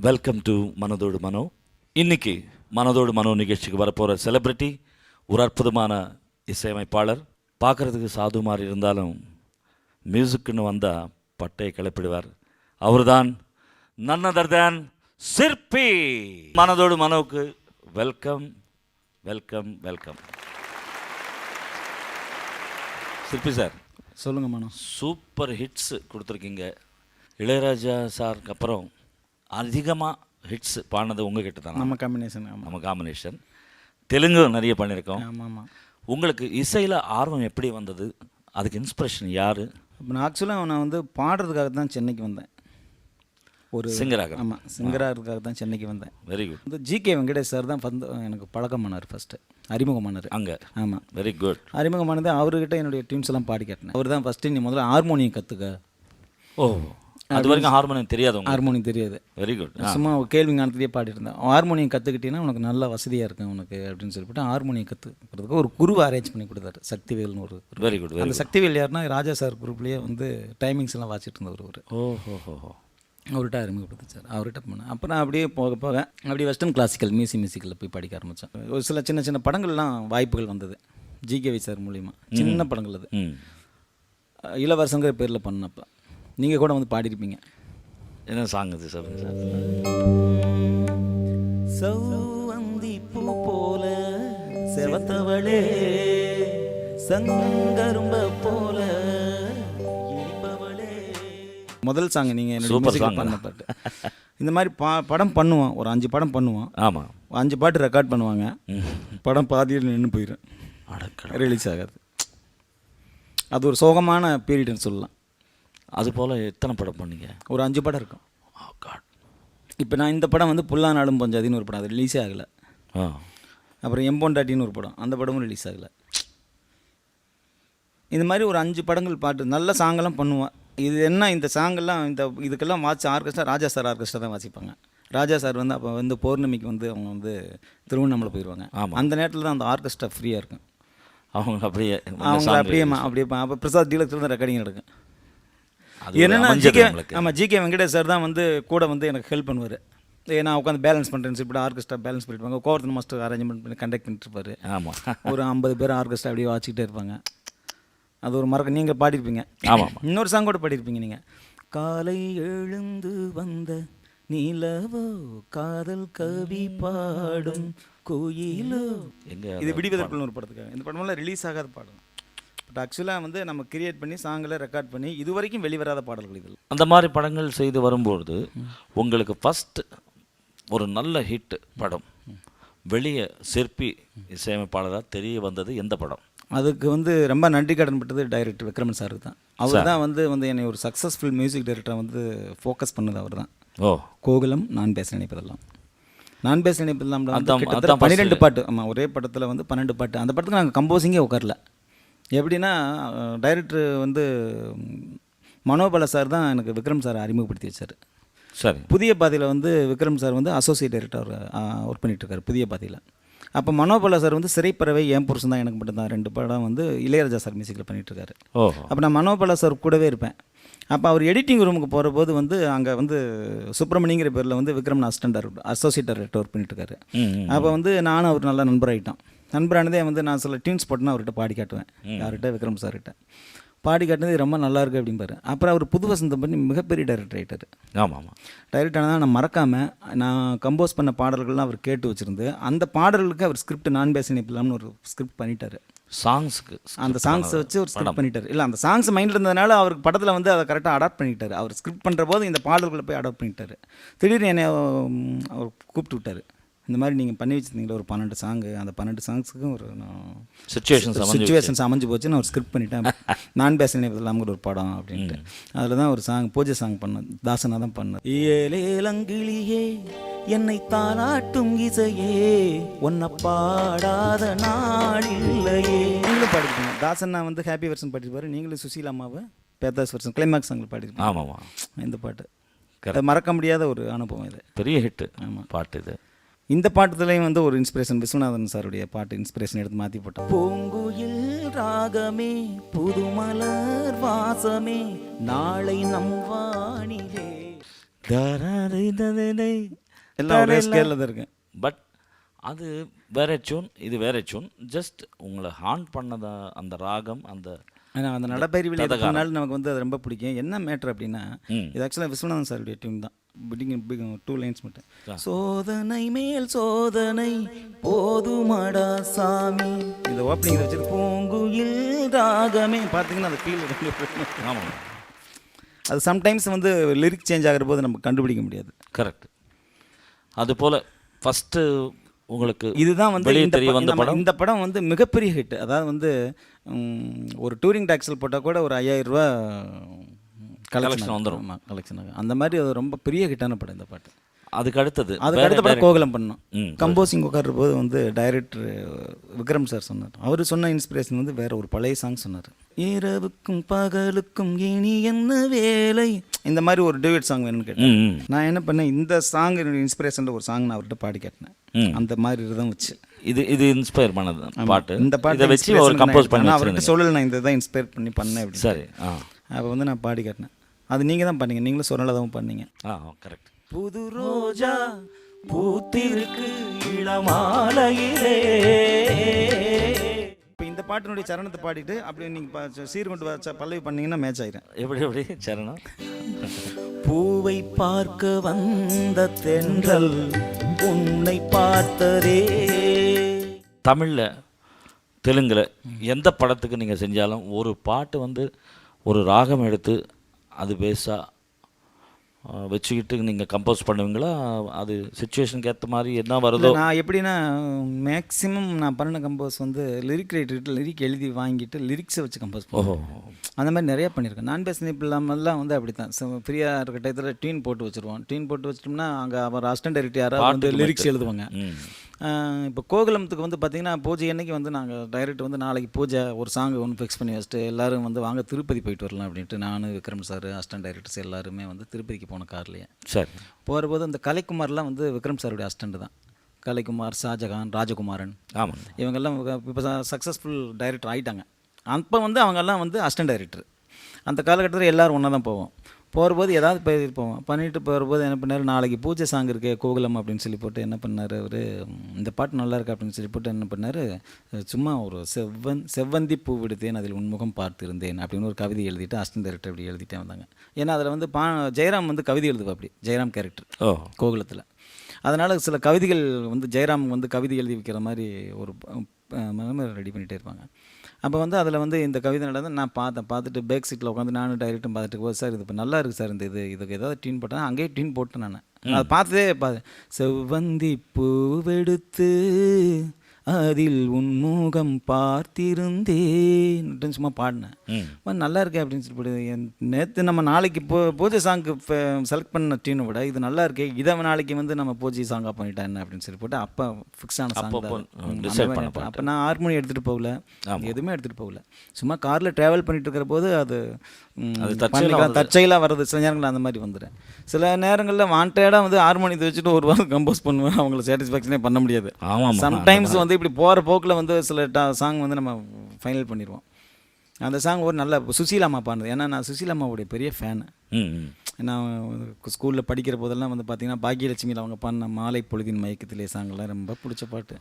Welcome to மனதோடு மனோ இன்னைக்கு மனதோடு மனோ நிகழ்ச்சிக்கு வரப்போகிற செலிப்ரிட்டி ஒரு அற்புதமான இசையமைப்பாளர் பார்க்குறதுக்கு சாது மாதிரி இருந்தாலும் மியூசிக்குன்னு வந்தால் பட்டையை கிளப்பிடுவார் அவர்தான் none other than சிற்பி மனதோடு மனோவுக்கு welcome welcome welcome Sirpi sir சொல்லுங்க மனோ. சூப்பர் ஹிட்ஸ் கொடுத்துருக்கீங்க. இளையராஜா சாருக்கு அப்புறம் அதிகமாக ஹிட்ஸ் பாடினது உங்ககிட்ட தான்? நம்ம காம்பினேஷன் நம்ம காம்பினேஷன் தெலுங்கு நிறைய பண்ணியிருக்கோம். ஆமாம் ஆமாம் உங்களுக்கு இசையில் ஆர்வம் எப்படி வந்தது? அதுக்கு இன்ஸ்பிரேஷன் யார்? நான் ஆக்சுவலாக நான் வந்து பாடுறதுக்காக தான் சென்னைக்கு வந்தேன். ஒரு சிங்கராக ஆமாம் சிங்கராகிறதுக்காக தான் சென்னைக்கு வந்தேன். வெரி குட் வந்து ஜிகே வெங்கடேஷ் சார் தான் வந்து எனக்கு பழக்கமானார் ஃபஸ்ட்டு அறிமுகமானார். அங்கே. ஆமாம் வெரி குட் அறிமுகமானது அவர்கிட்ட என்னுடைய டியூன்ஸ் எல்லாம் பாடி கேட்டேன். அவர் தான் ஃபஸ்ட்டு நீ முதல்ல ஹார்மோனியம் கற்றுக்க ஓ. அது வரைக்கும் ஹார்மோனியம் தெரியாதவங்க ஹார்மோனியம் தெரியாது. வெரி குட் சும்மா கேள்வி ஞானத்திலேயே பாடிட்டு இருந்தேன் ஹார்மோனியம் கற்றுக்கிட்டீங்கன்னா உனக்கு நல்ல வசதியாக இருக்கும் உனக்கு அப்படின்னு சொல்லிட்டு ஹார்மோனியம் கற்றுக்கிறதுக்கு ஒரு குருவை அரேஞ்ச் பண்ணி கொடுத்தாரு. சக்திவேல்னு ஒரு. வெரி குட் அந்த சக்திவேல் யாருன்னா ராஜா சார் குரூப்லேயே வந்து டைமிங்ஸ் எல்லாம் வாசிட்டு இருந்தவர் ஒரு ஓ ஹோ ஹோ ஹோ அவர்கிட்ட அறிமுகப்படுத்திச்சார். அவர்கிட்ட போனேன். அப்புறம் அப்படியே போக போக அப்படியே வெஸ்டர்ன் கிளாசிக்கல் மியூசிக் மியூசிக்கில் போய் படிக்க ஆரம்பித்தேன் ஒரு சில சின்ன சின்ன படங்கள்லாம் வாய்ப்புகள் வந்தது. ஜிகேவி சார் மூலிமா சின்ன படங்கள் அது. இளவரசங்கிற பேரில் பண்ணப்போ. நீங்கள் கூட வந்து பாடியிருப்பீங்க. என்ன சாங் இது சார் சௌவந்தி பூ போல செவத்தவளே சங்கரும்ப போல முதல் சாங் நீங்கள் ல song. பண்ண பாட்டு. இந்த மாதிரி பா படம் பண்ணுவோம். ஒரு அஞ்சு படம் பண்ணுவோம். ஆமாம் அஞ்சு பாட்டு ரெக்கார்ட் பண்ணுவாங்க. படம் பாதியில் நின்று போயிடும் ரிலீஸ் ஆகாது. அது ஒரு சோகமான பீரியட்னு சொல்லலாம். அது போல் எத்தனை படம் பண்ணீங்க? ஒரு அஞ்சு படம் இருக்கும். காட் இப்போ நான் இந்த படம் வந்து புல்லா நாடும் பஞ்சாதின்னு ஒரு படம். அது ரிலீஸே ஆகலை. ஆ. அப்புறம் எம்போண்டாட்டின்னு ஒரு படம். அந்த படமும் ரிலீஸ் ஆகலை. இந்த மாதிரி ஒரு அஞ்சு படங்கள் பாட்டு. நல்ல சாங்கெல்லாம் பண்ணுவான் இது என்ன இந்த சாங்கெல்லாம் இந்த இதுக்கெல்லாம் watch orchestra Raja sir orchestra தான் வாசிப்பாங்க. ராஜா சார் வந்து அப்போ வந்து பௌர்ணமிக்கு வந்து அவங்க வந்து திருவண்ணாமலை போயிடுவாங்க ஆமா. அந்த நேரத்தில் தான் அந்த ஆர்கெஸ்ட்ரா ஃப்ரீயாக இருக்கும். அவங்க அப்படியே அவங்க அப்படியே அப்படியே அப்போ பிரசாத் டீலக்ஸில் தான் ரெக்கார்டிங் நடக்கும். என்னென்னா ஜிகே. ஆமாம் ஜிகே வெங்கடேஷ் சார் தான் வந்து கூட வந்து எனக்கு ஹெல்ப் பண்ணுவார். ஏன்னா உட்காந்து பேலன்ஸ் பண்ணுறேன்னு இப்படி ஆர்கெஸ்ட்ரா பேலன்ஸ் பண்ணிருப்பாங்க கோவர்த்தன் மாஸ்டர் அரேஞ்ச்மெண்ட் பண்ணி கண்டக்ட் பண்ணிட்டு இருப்பாரு. ஆமாம் ஒரு ஐம்பது பேர் ஆர்கெஸ்ட்ரா அப்படியே வாசிக்கிட்டே இருப்பாங்க. அது ஒரு மறக்க நீங்கள் பாடியிருப்பீங்க ஆமாம். இன்னொரு சாங் கூட பாடியிருப்பீங்க நீங்கள் காலை எழுந்து வந்த நீலவோ காதல் கவி பாடும் கோயிலோ. எங்கே இது விடிவதற்குள்ள ஒரு படத்துக்காக. இந்த படமெல்லாம் ரிலீஸ் ஆகாத பாடம் பட் ஆக்சுவலாக வந்து நம்ம கிரியேட் பண்ணி சாங்கில் ரெக்கார்ட் பண்ணி இது வரைக்கும் வெளிவராத பாடல்கள் இதில். அந்த மாதிரி படங்கள் செய்து வரும்பொழுது உங்களுக்கு ஃபஸ்ட் ஒரு நல்ல ஹிட் படம். வெளியே சிற்பி இசையமைப்பாளராக தெரிய வந்தது எந்த படம்? அதுக்கு வந்து ரொம்ப நன்றி கடன் பட்டது டைரக்டர் விக்ரமன் சாருக்கு தான். அவர் தான் வந்து வந்து என்னை ஒரு சக்ஸஸ்ஃபுல் மியூசிக் டைரக்டராக வந்து ஃபோக்கஸ் பண்ணது அவர் தான். ஓ. கோகுலம் நான் பேச நினைப்பதெல்லாம். நான் பேச நினைப்பதெல்லாம். பன்னிரெண்டு பாட்டு. ஆமாம் ஒரே படத்தில் வந்து பன்னெண்டு பாட்டு. அந்த படத்துக்கு நாங்கள் கம்போசிங்கே உட்காரல எப்படின்னா டைரக்டர் வந்து மனோபல சார் தான் எனக்கு விக்ரம் சார் அறிமுகப்படுத்தி வச்சார். சரி. புதிய பாதையில் வந்து விக்ரம் சார் வந்து அசோசியேட் டைரக்டர் ஒர்க் பண்ணிட்டு இருக்காரு புதிய பாதையில். அப்போ மனோபல சார் வந்து சிறைப்பறவை என் புருஷன் தான் எனக்கு மட்டும்தான் ரெண்டு படம் வந்து இளையராஜா சார் மியூசிக்கில் பண்ணிட்டு இருக்காரு ஓ அப்போ நான் மனோபல சார் கூடவே இருப்பேன். அப்போ அவர் எடிட்டிங் ரூமுக்கு போகிற போது வந்து அங்கே வந்து சுப்பிரமணிங்கிற பேரில் வந்து Vikram assistant associate director work பண்ணிட்டு இருக்காரு ம் ம். அப்போ வந்து நானும் அவர் நல்ல நண்பராகிட்டோம் நண்பரானதே வந்து நான் சில டியூன்ஸ் போட்டுனா அவர்கிட்ட பாடி காட்டுவேன். யார்கிட்ட? விக்ரம் சார்கிட்ட. பாடி காட்டினது ரொம்ப நல்லா இருக்கு அப்படிம்பாரு. அப்புறம் அவர் புது வசந்தம் பண்ணி மிகப்பெரிய டைரக்டர் ஆகிட்டார் ஆமாம். ஆமாம் டைரக்டர் ஆனால் நான் மறக்காமல் நான் கம்போஸ் பண்ண பாடல்கள்லாம் அவர் கேட்டு வச்சுருந்து அந்த பாடல்களுக்கு அவர் ஸ்கிரிப்ட் நான் பேச நினைப்பலாம்னு ஒரு ஸ்கிரிப்ட் பண்ணிட்டாரு. சாங்ஸுக்கு அந்த சாங்ஸை வச்சு ஒரு ஸ்கிரிப்ட் பண்ணிட்டாரு. இல்லை அந்த சாங்ஸ் மைண்டில் இருந்ததுனால அவருக்கு படத்தில் வந்து அதை கரெக்டாக அடாப்ட் பண்ணிட்டாரு. அவர் ஸ்கிரிப்ட் பண்ணுற போது இந்த பாடல்களை போய் அடாப்ட் பண்ணிட்டாரு. திடீர்னு என்னை அவர் கூப்பிட்டு விட்டாரு. இந்த மாதிரி நீங்கள் பண்ணி வச்சிருந்தீங்களா ஒரு பன்னெண்டு சாங்கு அந்த பன்னெண்டு சாங்ஸுக்கும் ஒரு சுச்சுவேஷன்ஸ் அமைஞ்சு சுச்சுவேஷன்ஸ் அமைஞ்சு போச்சு நான் ஒரு ஸ்கிரிப்ட் பண்ணிட்டேன். நான் பேச நினைப்பதில்லாமங்கிற ஒரு படம் அப்படின்ட்டு. அதில் தான் ஒரு சாங் பூஜை சாங் பண்ணேன். தாசனா தான் பண்ணேன். ஏலேலங்கிளியே என்னை தாளாட்டும் இசையே உன்னை பாடாத நாள் இல்லையே. நீங்களும் பாடிருப்பீங்க தாசன் நான் வந்து ஹாப்பி வெர்ஷன் பாடிருப்பாரு. நீங்களும் சுசீல் அம்மாவை பேத்தாஸ் வெர்ஷன் கிளைமாக்ஸ் சாங்கில் பாடிருப்பீங்க ஆமாம். இந்த பாட்டு. மறக்க முடியாத ஒரு அனுபவம் இது. பெரிய ஹிட்டு ஆமாம். பாட்டு இது. இந்த பாட்டுலையும் வந்து ஒரு இன்ஸ்பிரேஷன் விஸ்வநாதன் சாருடைய பாட்டு இன்ஸ்பிரேஷன் எடுத்து மாற்றி போட்டோம். பூங்குயில் ராகமே புதுமலர் வாசமே நாளை நம் வானிலே. எல்லாம் ஒரே ஸ்கேலில் தான் இருக்கேன் பட் அது வேற டியூன் இது வேற டியூன் ஜஸ்ட் உங்களை ஹாண்ட் பண்ணத அந்த ராகம் அந்த ஆனால் அந்த நடப்பயிர்வில் எதுக்குனாலும் நமக்கு வந்து அது ரொம்ப பிடிக்கும். என்ன மேட்ரு அப்படின்னா. இது ஆக்சுவலாக விஸ்வநாதன் சாருடைய டியூன் தான். டூ லைன்ஸ் மட்டும். சோதனை மேல் சோதனை போதுமடா சாமி. இந்த ஓப்பனிங் வச்சுட்டு பூங்குயில் ராகமே. பார்த்தீங்கன்னா அந்த ஃபீல் ஆமாம். அது சம்டைம்ஸ் வந்து லிரிக் சேஞ்ச் ஆகிற போது நம்ம கண்டுபிடிக்க முடியாது. கரெக்ட் அதுபோல் ஃபஸ்ட்டு உங்களுக்கு இதுதான் வந்து தெரிய வந்த படம். இந்த படம் வந்து மிகப்பெரிய ஹிட் அதாவது வந்து ஒரு டூரிங் டாக்ஸில் போட்டால் கூட ஒரு ஐயாயிரம் ரூபா கலெக்ஷன் வந்துடும் கலெக்ஷன் அந்த மாதிரி அது ரொம்ப பெரிய ஹிட்டான படம் இந்த பாட்டு. அதுக்கு அடுத்தது. அதுக்கு அடுத்த படம் கோகுலம் பண்ணோம் கம்போசிங் உட்கார்ற போது வந்து டைரக்டர் விக்ரம் சார் சொன்னார். அவர் சொன்ன இன்ஸ்பிரேஷன் வந்து வேற ஒரு பழைய சாங் சொன்னார். இரவுக்கும் பகலுக்கும் இனி என்ன வேலை? இந்த மாதிரி ஒரு டியூட் சாங் வேணும்னு கேட்டேன் நான் என்ன பண்ணேன்? இந்த சாங் இன்ஸ்பிரேஷன் ஒரு சாங் நான் அவர்கிட்ட பாடி கேட்டேன். அந்த மாதிரி தான் வச்சு. இது இது இன்ஸ்பயர் பண்ணது பாட்டு. இந்த பாட்டு இதை வச்சு ஒரு கம்போஸ் பண்ணி நான் அவர்கிட்ட. சொல்லல நான் இந்த தான் இன்ஸ்பயர் பண்ணி பண்ணேன் சரி அப்போ வந்து நான் பாடி காட்டினேன் அது நீங்கள் தான் பண்ணீங்க. நீங்களும் சொன்னலதான் பண்ணீங்க. ஆ கரெக்ட் புது ரோஜா பூத்திருக்கு இளமாலையிலே. இப்போ இந்த பாட்டினுடைய சரணத்தை பாடிட்டு அப்படி நீங்கள் சீர் கொண்டு வச்ச பல்லவி பண்ணீங்கன்னா மேட்ச் ஆயிரும். எப்படி எப்படி? சரணம்? பூவை பார்க்க வந்த தென்றல் உன்னை பார்த்ததே. தமிழில் தெலுங்கில் எந்த படத்துக்கு நீங்கள் செஞ்சாலும் ஒரு பாட்டு வந்து ஒரு ராகம் எடுத்து அது பேஸாக வச்சுக்கிட்டு நீங்கள் கம்போஸ் பண்ணுவீங்களா? அது சுச்சுவேஷனுக்கு ஏற்ற மாதிரி என்ன வருதோ? நான் எப்படின்னா மேக்ஸிமம் நான் பண்ண கம்போஸ் வந்து லிரிக் ரைட்டர்கிட்ட லிரிக் எழுதி வாங்கிட்டு லிரிக்ஸை வச்சு கம்போஸ் பண்ணுவோம் அந்த மாதிரி நிறையா பண்ணியிருக்கேன். நான் பேசின இல்லாமல்லாம் வந்து அப்படி தான் ஃப்ரீயாக இருக்க டயத்தில் டியூன் போட்டு வச்சுருவோம். டியூன் போட்டு வச்சிட்டோம்னா அங்கே அவர் அசிஸ்டன்ட் டைரக்டர் யாராவது வந்து லிரிக்ஸ். எழுதுவாங்க. இப்போ கோகுலத்துக்கு வந்து பார்த்தீங்கன்னா பூஜை அன்னைக்கு வந்து நாங்கள் டைரக்ட் வந்து நாளைக்கு பூஜை ஒரு சாங் ஒன்று ஃபிக்ஸ் பண்ணி வச்சுட்டு எல்லாரும் வந்து வாங்க திருப்பதி போயிட்டு வரலாம் அப்படின்ட்டு நான் விக்ரம் சார் அசிஸ்டன்ட் டைரக்டர்ஸ் எல்லாருமே வந்து திருப்பதிக்கு போன கார்லேயே சரி. போகிற போது அந்த கலைக்குமார்லாம் வந்து விக்ரம் சாருடைய அசிஸ்டண்ட் தான். கலைக்குமார் ஷாஜகான் ராஜகுமாரன். ஆமாம் இவங்கெல்லாம் இப்போ சக்ஸஸ்ஃபுல் டைரக்டர் ஆகிட்டாங்க அப்போ வந்து அவங்கெல்லாம் வந்து அசிஸ்டன்ட் டைரக்டர் அந்த காலகட்டத்தில் எல்லோரும் ஒன்றா தான் போவோம். போகிறபோது ஏதாவது போய் போவோம் பண்ணிட்டு போகிறபோது என்ன பண்ணார்? நாளைக்கு பூஜை சாங் இருக்கே கோகுலம் அப்படின்னு சொல்லி போட்டு என்ன பண்ணார் அவர்? இந்த பாட்டு நல்லா இருக்கு அப்படின்னு சொல்லி போட்டு என்ன பண்ணார்? சும்மா ஒரு செவ்வன் செவ்வந்தி பூ விடுத்தேன் அதில் உன்முகம் பார்த்திருந்தேன் அப்படின்னு ஒரு கவிதை எழுதிட்டு அசிஸ்டன்ட் டைரக்டர் அப்படி எழுதிட்டே வந்தாங்க. ஏன்னா அதில் வந்து பா ஜெயராம் வந்து கவிதை எழுதுவா அப்படி ஜெயராம் கேரக்டர் ஓ. கோகுலத்தில். அதனால் சில கவிதைகள் வந்து ஜெயராம் வந்து கவிதை எழுதி வைக்கிற மாதிரி ஒரு ரெடி பண்ணிகிட்டே இருப்பாங்க. அப்போ வந்து அதில் வந்து இந்த கவிதை நடந்து நான் பார்த்தேன். பார்த்துட்டு பேக் சீட்டில் உட்காந்து நானும் டைரக்டும் பார்த்துட்டு போது சார் இது இப்போ நல்லா இருக்குது சார் இந்த இது. இதுக்கு ஏதாவது டியூன் போட்டேன் அங்கேயே டியூன் போட்டேன் நான். அதை பார்த்ததே பா செவ்வந்தி பூவெடுத்து அதில் உன்முகம் பார்த்திருந்தேன். சும்மா பாடினேன். நல்லா இருக்கே அப்படின்னு சொல்லி நேற்று நம்ம நாளைக்கு பூ பூஜை சாங்க்கு செலக்ட் பண்ண டியூனை விட இது நல்லா இருக்கே இதை நாளைக்கு வந்து நம்ம பூஜை சாங்காக பண்ணிட்டா என்ன அப்படின்னு சொல்லி போட்டு அப்போ ஃபிக்ஸ் ஆன சாங் அப்போ நான் ஹார்மோனி எடுத்துகிட்டு போகல. எதுவுமே எடுத்துகிட்டு போகல. சும்மா காரில் ட்ராவல் பண்ணிட்டு இருக்கிற போது அது. தற்செயலாக வர்றது. சில நேரங்களில் அந்த மாதிரி வந்துடுறேன் சில நேரங்களில் வாண்டடாக வந்து ஹார்மோனி வச்சுட்டு ஒரு வாரம் கம்போஸ் பண்ணுவேன். அவங்கள சாட்டிஸ்ஃபேக்ஷனே பண்ண முடியாது. ஆமாம் சம்டைம்ஸ் வந்து இப்படி போகிற போக்கில் வந்து சில சாங் வந்து நம்ம ஃபைனல் பண்ணிடுவோம் அந்த சாங் ஒரு நல்ல சுசீலாமா பாடுது ஏன்னா நான் சுசீலாமாவுடைய பெரிய ஃபேனு நான் ஸ்கூலில் படிக்கிற போதெல்லாம் வந்து பார்த்தீங்கன்னா பாக்கியலட்சுமியில் அவங்க பாடின மாலை பொழுதின் மயக்கத்திலே சாங்கெல்லாம் ரொம்ப பிடிச்ச பாட்டு.